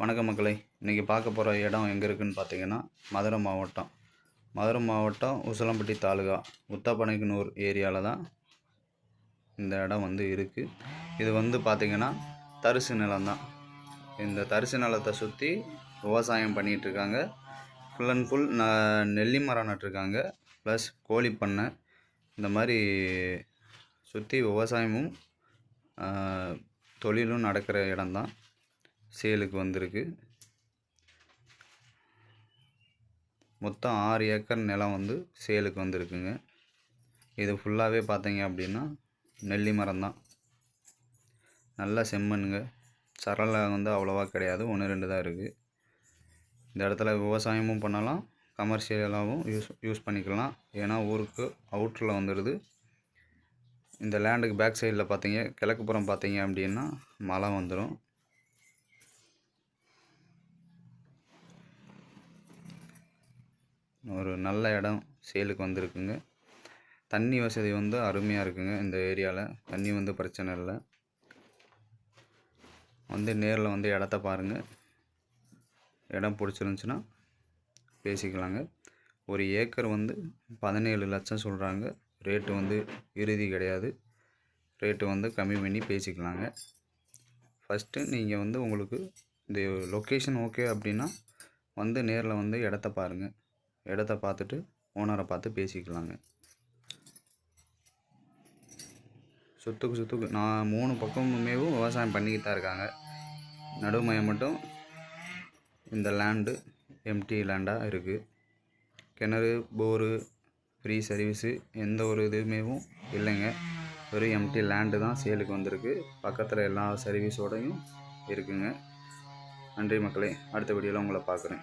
வணக்கம் மக்களை. இன்றைக்கி பார்க்க போகிற இடம் எங்கே இருக்குதுன்னு பார்த்தீங்கன்னா மதுரை மாவட்டம். மதுரை மாவட்டம் உசலம்பட்டி தாலுகா உத்தப்பனைக்குனூர் ஏரியாவில் தான் இந்த இடம் வந்து இருக்குது இது வந்து பார்த்திங்கன்னா தரிசு நிலம்தான் இந்த தரிசு நிலத்தை சுற்றி விவசாயம் பண்ணிகிட்ருக்காங்க ஃபுல் அண்ட் ஃபுல் ந நெல்லி மரம் நட்டிருக்காங்க ப்ளஸ் கோழி பண்ணை. இந்த மாதிரி சுற்றி விவசாயமும் தொழிலும் நடக்கிற இடம்தான் சேலுக்கு வந்திருக்கு. மொத்தம் ஆறு ஏக்கர் நிலம் வந்து சேலுக்கு வந்திருக்குங்க. இது ஃபுல்லாகவே பார்த்தீங்க அப்படின்னா நெல்லி மரம் தான். நல்ல செம்மண்ணுங்க. சரளை வந்து அவ்வளோவா கிடையாது. ஒன்று ரெண்டு தான் இருக்குது இந்த இடத்துல விவசாயமும் பண்ணலாம். கமர்ஷியலாகவும் யூஸ் யூஸ் பண்ணிக்கலாம். ஏன்னா ஊருக்கு அவுட்டரில் வந்துடுது இந்த லேண்டுக்கு பேக் சைடில் பார்த்தீங்க கிழக்கு புறம் பார்த்தீங்க அப்படின்னா மலை வந்துடும் ஒரு நல்ல இடம் சேலுக்கு வந்திருக்குங்க. தண்ணி வசதி வந்து அருமையாக இருக்குங்க இந்த ஏரியாவில் தண்ணி வந்து பிரச்சனை இல்லை. வந்து நேரில் வந்து இடத்த பாருங்கள் இடம் பிடிச்சிருந்துச்சின்னா பேசிக்கலாங்க. ஒரு ஏக்கர் வந்து பதினேழு லட்சம் சொல்கிறாங்க ரேட்டு வந்து இறுதி கிடையாது. ரேட்டு வந்து கம்மி பண்ணி பேசிக்கலாங்க. ஃபஸ்ட்டு நீங்கள் வந்து உங்களுக்கு இந்த லொக்கேஷன் ஓகே அப்படின்னா வந்து நேரில் வந்து இடத்த பாருங்கள் இடத்த பார்த்துட்டு ஓனரை பார்த்து பேசிக்கலாங்க. சொத்துக்கு சொத்துக்கு நான் மூணு பக்கமுமேவும் விவசாயம் பண்ணிக்கிட்டு தான் இருக்காங்க. நடுமையம் மட்டும் இந்த லேண்டு எம்டி லேண்டாக இருக்குது கிணறு போரு ஃப்ரீ சர்வீஸு எந்த ஒரு இதுவுமேவும் இல்லைங்க. வெறும் எம்டி லேண்டு தான் சேலுக்கு வந்திருக்கு. பக்கத்தில் எல்லா சர்வீஸோடையும் இருக்குங்க. நன்றி மக்களே அடுத்த வீடியோவில் உங்களை பார்க்குறேன்.